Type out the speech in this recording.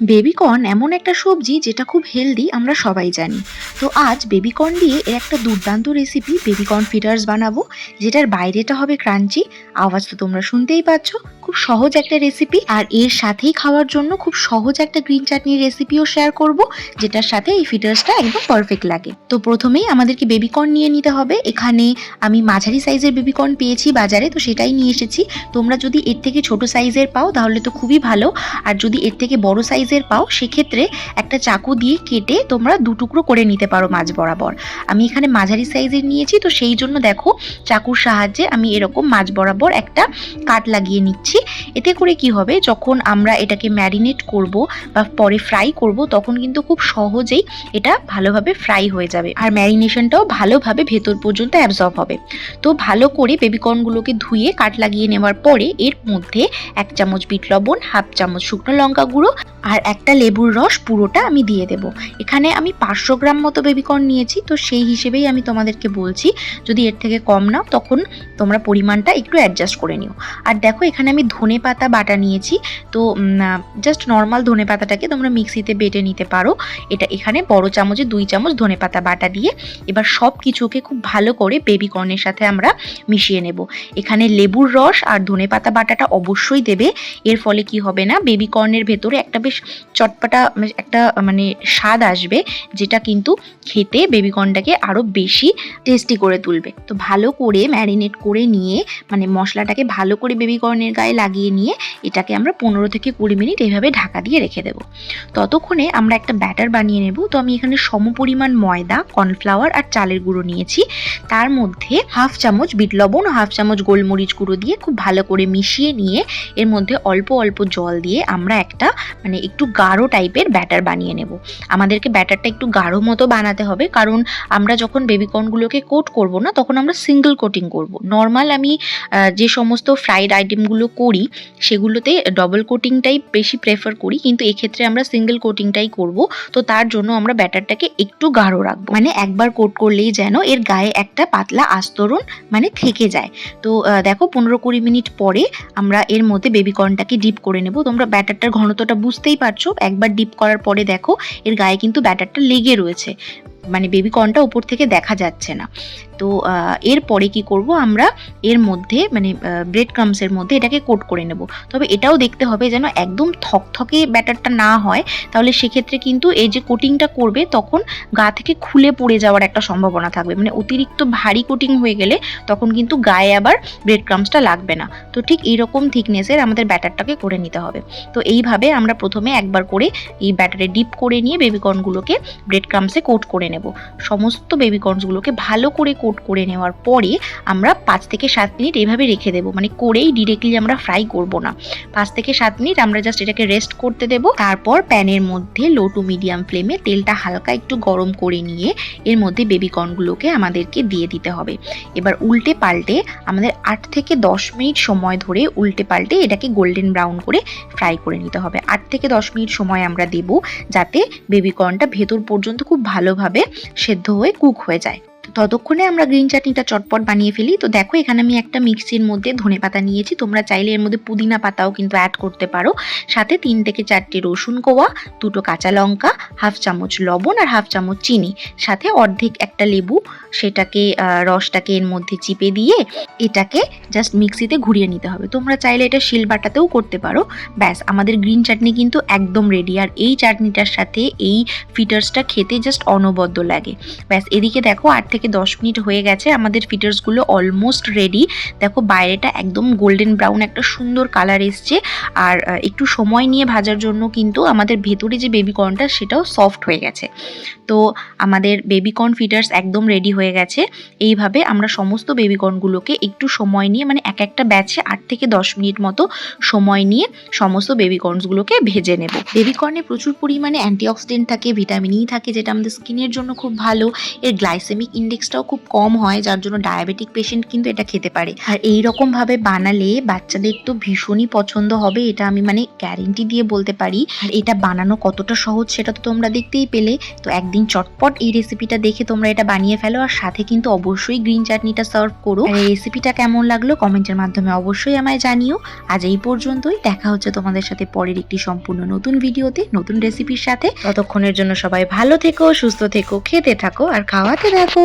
Baby corn এমন একটা সবজি যেটা খুব হেলদি আমরা সবাই জানি। তো আজ বেবিকর্ন দিয়ে এর একটা দুর্দান্ত রেসিপি বেবিকর্ন ফিটার্স বানাবো, যেটার বাইরেটা হবে ক্রাঞ্চি আওয়াজ তো তোমরা শুনতেই পাচ্ছ। খুব সহজ একটা রেসিপি আর এর সাথেই খাওয়ার জন্য খুব সহজ একটা গ্রিন চাটনির রেসিপিও শেয়ার করব, যেটার সাথে এই ফিটার্সটা একদম পারফেক্ট লাগে। তো প্রথমেই আমাদেরকে বেবিকর্ন নিয়ে নিতে হবে। এখানে আমি মাঝারি সাইজের বেবিকর্ন পেয়েছি বাজারে, তো সেটাই নিয়ে এসেছি। তোমরা যদি এর থেকে ছোট সাইজের পাও, তাহলে তো খুবই ভালো। আর যদি এর থেকে বড় সাইজের পাও, সেক্ষেত্রে একটা চাকু দিয়ে কেটে তোমরা দু টুকরো করে নিতে পারো মাছ বরাবর। আমি এখানে মাঝারি সাইজের নিয়েছি, তো সেই জন্য দেখো চাকুর সাহায্যে আমি এরকম মাছ বরাবর একটা কাট লাগিয়ে নিচ্ছি। এতে করে কি হবে? যখন আমরা এটাকে ম্যারিনেট করব বা পরে ফ্রাই করব, তখন কিন্তু খুব সহজেই এটা ভালোভাবে ফ্রাই হয়ে যাবে। আর ম্যারিনেশনটাও ভালোভাবে ভেতর পর্যন্ত অ্যাবজর্ব হবে। তো ভালো করে বেবিকর্নগুলোকে ধুয়ে কাট লাগিয়ে নেওয়ার পরে এর মধ্যে এক চামচ বিট লবণ, হাফ চামচ শুকনো লঙ্কা গুঁড়ো আর একটা লেবুর রস পুরোটা আমি দিয়ে দেব। এখানে আমি পাঁচশো গ্রাম মতো বেবিকর্ন নিয়েছি, তো সেই হিসেবেই আমি তোমাদেরকে বলছি, যদি এর থেকে কম নাও, তখন তোমরা পরিমাণটা একটু অ্যাডজাস্ট করে নিও। আর দেখো, এখানে আমি ধনে পাতা বাটা নিয়েছি। তো জাস্ট নর্মাল ধনে পাতাটাকে তোমরা মিক্সিতে বেটে নিতে পারো। এটা এখানে বড় চামচে দুই চামচ ধনে পাতা বাটা দিয়ে এবার সব কিছুকে খুব ভালো করে বেবিকর্নের সাথে আমরা মিশিয়ে নেব। এখানে লেবুর রস আর ধনে পাতা বাটাটা অবশ্যই দেবে। এর ফলে কি হবে না বেবি কর্নের ভেতরে একটা বেশ চটপাটা মানে একটা মানে স্বাদ আসবে, যেটা কিন্তু খেতে বেবি কর্নটাকে আরও বেশি টেস্টি করে তুলবে। তো ভালো করে ম্যারিনেট করে নিয়ে মানে মশলাটাকে ভালো করে বেবি কর্নের গায়ে লাগিয়ে নিয়ে এটাকে আমরা পনেরো থেকে কুড়ি মিনিট এইভাবে ঢাকা দিয়ে রেখে দেবো। ততক্ষণে আমরা একটা ব্যাটার বানিয়ে নেব। তো আমি এখানে সমপরিমাণ ময়দা, কর্নফ্লাওয়ার আর চালের গুঁড়ো নিয়েছি। তার মধ্যে হাফ চামচ বিট লবণ ও হাফ চামচ গোলমরিচ গুঁড়ো দিয়ে খুব ভালো করে মিশিয়ে নিয়ে এর মধ্যে অল্প অল্প জল দিয়ে আমরা একটা মানে একটু গাঢ় টাইপের ব্যাটার বানিয়ে নেব। আমাদেরকে ব্যাটারটা একটু গাঢ় মতো বানাতে হবে। কারণ আমরা যখন বেবিকর্নগুলোকে কোট করব না, তখন আমরা সিঙ্গেল কোটিং করব। নর্মাল আমি যে সমস্ত ফ্রাইড আইটেমগুলো করি, সেগুলোতে ডবল কোটিংটাই বেশি প্রেফার করি, কিন্তু এক্ষেত্রে আমরা সিঙ্গেল কোটিংটাই করব। তো তার জন্য আমরা ব্যাটারটাকে একটু গাঢ় রাখব। মানে একবার কোট করলেই যেন এর গায়ে একটা পাতলা আস্তরণ মানে থেকে যায়। তো দেখো পনেরো কুড়ি মিনিট পরে আমরা এর মধ্যে বেবিকর্নটাকে ডিপ করে নেব। তোমরা ব্যাটারটার ঘনত্বটা বুঝতেই পারছ। একবার ডিপ করার পরে দেখো, এর গায়ে কিন্তু ব্যাটারটা লেগে রয়েছে। মানে বেবিকর্নটা উপর থেকে দেখা যাচ্ছে না। তো এরপরে কি করব আমরা? এর মধ্যে মানে ব্রেড ক্রামসের মধ্যে এটাকে কোট করে নেব। তবে এটাও দেখতে হবে যেন একদম থকথকে ব্যাটারটা না হয়। তাহলে সেক্ষেত্রে কিন্তু এই যে কোটিংটা করবে, তখন গা থেকে খুলে পড়ে যাওয়ার একটা সম্ভাবনা থাকবে। মানে অতিরিক্ত ভারী কোটিং হয়ে গেলে তখন কিন্তু গায়ে আবার ব্রেড ক্রামসটা লাগবে না। তো ঠিক এইরকম থিকনেসের আমাদের ব্যাটারটাকে করে নিতে হবে। তো এইভাবে আমরা প্রথমে একবার করে এই ব্যাটারে ডিপ করে নিয়ে বেবিকর্নগুলোকে ব্রেড ক্রামসে কোট করে নেব। সমস্ত বেবিকর্নসগুলোকে ভালো করে কোট করে নেওয়ার পরে আমরা পাঁচ থেকে সাত মিনিট এইভাবে রেখে দেবো। মানে করেই ডিরেক্টলি আমরা ফ্রাই করব না। পাঁচ থেকে সাত মিনিট আমরা জাস্ট এটাকে রেস্ট করতে দেব। তারপর প্যানের মধ্যে লো টু মিডিয়াম ফ্লেমে তেলটা হালকা একটু গরম করে নিয়ে এর মধ্যে বেবিকর্নগুলোকে আমাদেরকে দিয়ে দিতে হবে। এবার উল্টে পাল্টে আমাদের আট থেকে দশ মিনিট সময় ধরে উল্টে পাল্টে এটাকে গোল্ডেন ব্রাউন করে ফ্রাই করে নিতে হবে। আট থেকে দশ মিনিট সময় আমরা দেব যাতে বেবিকর্নটা ভেতর পর্যন্ত খুব ভালোভাবে সেদ্ধ হয়ে কুক হয়ে যায়। ততক্ষণে আমরা গ্রিন চাটনিটা চটপট বানিয়ে ফেলি। তো দেখো, এখানে আমি একটা মিক্সির মধ্যে ধনে পাতা নিয়েছি। তোমরা চাইলে এর মধ্যে পুদিনা পাতাও কিন্তু অ্যাড করতে পারো। সাথে তিন থেকে চারটে রসুন কোয়া, দুটো কাঁচা লঙ্কা, হাফ চামচ লবণ আর হাফ চামচ চিনি। সাথে অর্ধেক একটা লেবু, সেটাকে রসটাকে এর মধ্যে চিপে দিয়ে এটাকে জাস্ট মিক্সিতে ঘুরিয়ে নিতে হবে। তোমরা চাইলে এটা শিলবাটাতেও করতে পারো। ব্যাস, আমাদের গ্রিন চাটনি কিন্তু একদম রেডি আর এই চাটনিটার সাথে এই ফিটার্সটা খেতে জাস্ট অনবদ্য লাগে। ব্যাস, এদিকে দেখো, আট থেকে দশ মিনিট হয়ে গেছে, আমাদের ফিটার্সগুলো অলমোস্ট রেডি দেখো বাইরেটা একদম গোল্ডেন ব্রাউন একটা সুন্দর কালার এসছে। আর একটু সময় নিয়ে ভাজার জন্য কিন্তু আমাদের ভেতরে যে বেবিকর্নটা সেটাও সফট হয়ে গেছে। তো আমাদের বেবিকর্ন ফিটার্স একদম রেডি হয়ে গেছে। এইভাবে আমরা সমস্ত বেবিকর্নগুলোকে একটু সময় নিয়ে মানে এক একটা ব্যাচে আট থেকে দশ মিনিট মতো সময় নিয়ে সমস্ত বেবিকর্নসগুলোকে ভেজে নেব। বেবিকর্নে প্রচুর পরিমাণে অ্যান্টিঅক্সিডেন্ট থাকে ভিটামিন ই থাকে, যেটা আমাদের স্কিনের জন্য খুব ভালো। এর গ্লাইসেমিক ইন্ডেক্সটাও খুব কম হয়, যার জন্য ডায়াবেটিক পেশেন্ট কিন্তু এটা খেতে পারে। আর এই ভাবে বানালে বাচ্চাদের তো ভীষণই পছন্দ হবে, এটা আমি মানে গ্যারেন্টি দিয়ে বলতে পারি। আর এটা বানানো কতটা সহজ সেটা তো তোমরা দেখতেই পেলে। তো একদিন চটপট এই রেসিপিটা দেখে তোমরা এটা বানিয়ে ফেলো, আর সাথে কিন্তু অবশ্যই গ্রিন চাটনিটা সার্ভ করো। আর এই রেসিপিটা কেমন লাগল কমেন্টের মাধ্যমে অবশ্যই আমায় জানিও। আজ এই পর্যন্তই, দেখা হচ্ছে তোমাদের সাথে পরের একটি সম্পূর্ণ নতুন ভিডিওতে নতুন রেসিপির সাথে। ততক্ষণের জন্য সবাই ভালো থেকো, সুস্থ থেকো, খেতে থাকো, আর খাওয়াতে থাকো।